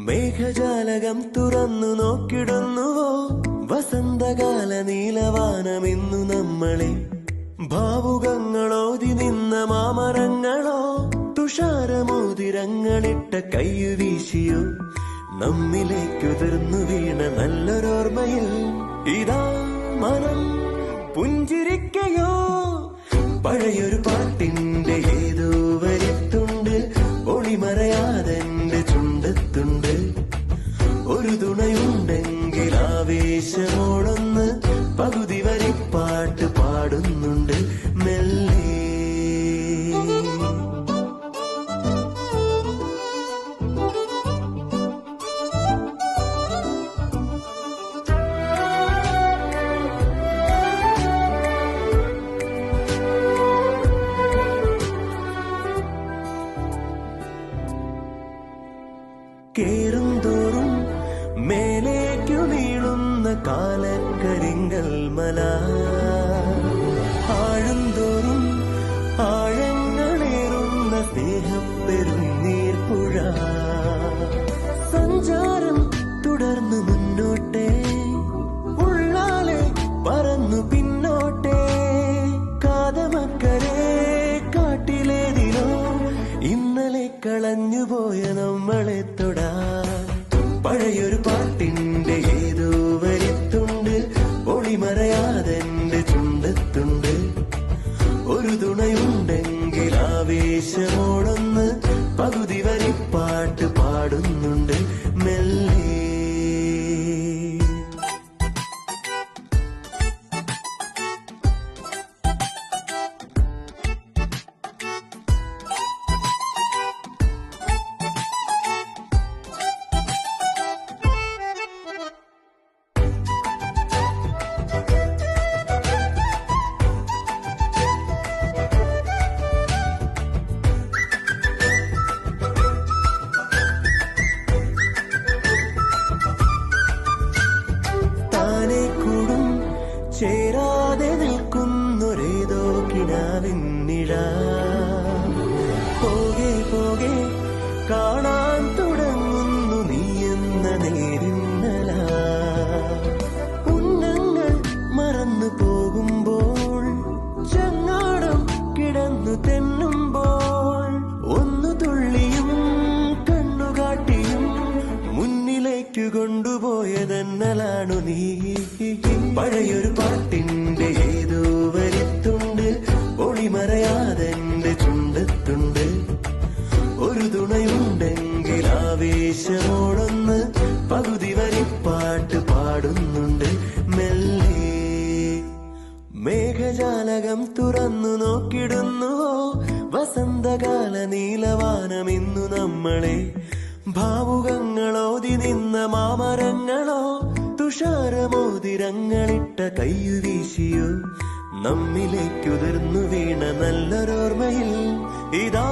മേഘജാലകം തുറന്നു നോക്കിടുന്നുവോ? വസന്തകാല നീലവാനമെന്നു നമ്മളെ. ഭാവുകങ്ങളോതി നിന്ന മാമരങ്ങളോ? തുഷാരമോതിരങ്ങളിട്ട കയ്യു വീശിയോ നമ്മിലേക്കുതിർന്നു വീണ നല്ലൊരോർമ്മയിൽ ഇതാ മനം പുഞ്ചിരിക്കയോ? പഴയൊരു പാട്ടിന്റെ കേറും തോറും മേലേക്കു വീഴുന്ന കാലക്കരിങ്കൽ മല. ആഴും തോറും ആഴങ്ങളേറുന്ന സ്നേഹപ്പെരും നീർപ്പുഴ സഞ്ചാരം പഴയൊരു പാട്ടിന്റെ ഏതോ വരിത്തുണ്ട്. ഒളിമറയാതെന്റെ ചുണ്ടത്തുണ്ട്. ഒരു തുണയുണ്ടെങ്കിൽ ആവേശമോടൊന്ന് ചേരാതെ നിൽക്കുന്നൊരേതോ കിടാവിന്നിഴ പോകെ പഴയൊരു പാട്ടിന്റെ ഏതോ വരിത്തുണ്ട് ഒളിമറയാതെന്റെ ചുണ്ടത്തുണ്ട്. ഒരു തുണയുണ്ടെങ്കിൽ ആവേശമോടൊന്ന് പകുതി വരിപ്പാട്ട് പാട്ട് പാടുന്നുണ്ട്. മെല്ലെ മേഘജാലകം തുറന്നു നോക്കിടുന്നുവോ വസന്തകാല നീലവാനമിന്നു നമ്മളെ. ഭാവുകങ്ങളോതി നിന്ന മാമരങ്ങളോ തുഷാരമോതിരങ്ങളിട്ട കയ്യു വീശിയോ? നമ്മിലേക്കുതിർന്നു വീണ നല്ലൊരോർമ്മയിൽ ഇതാ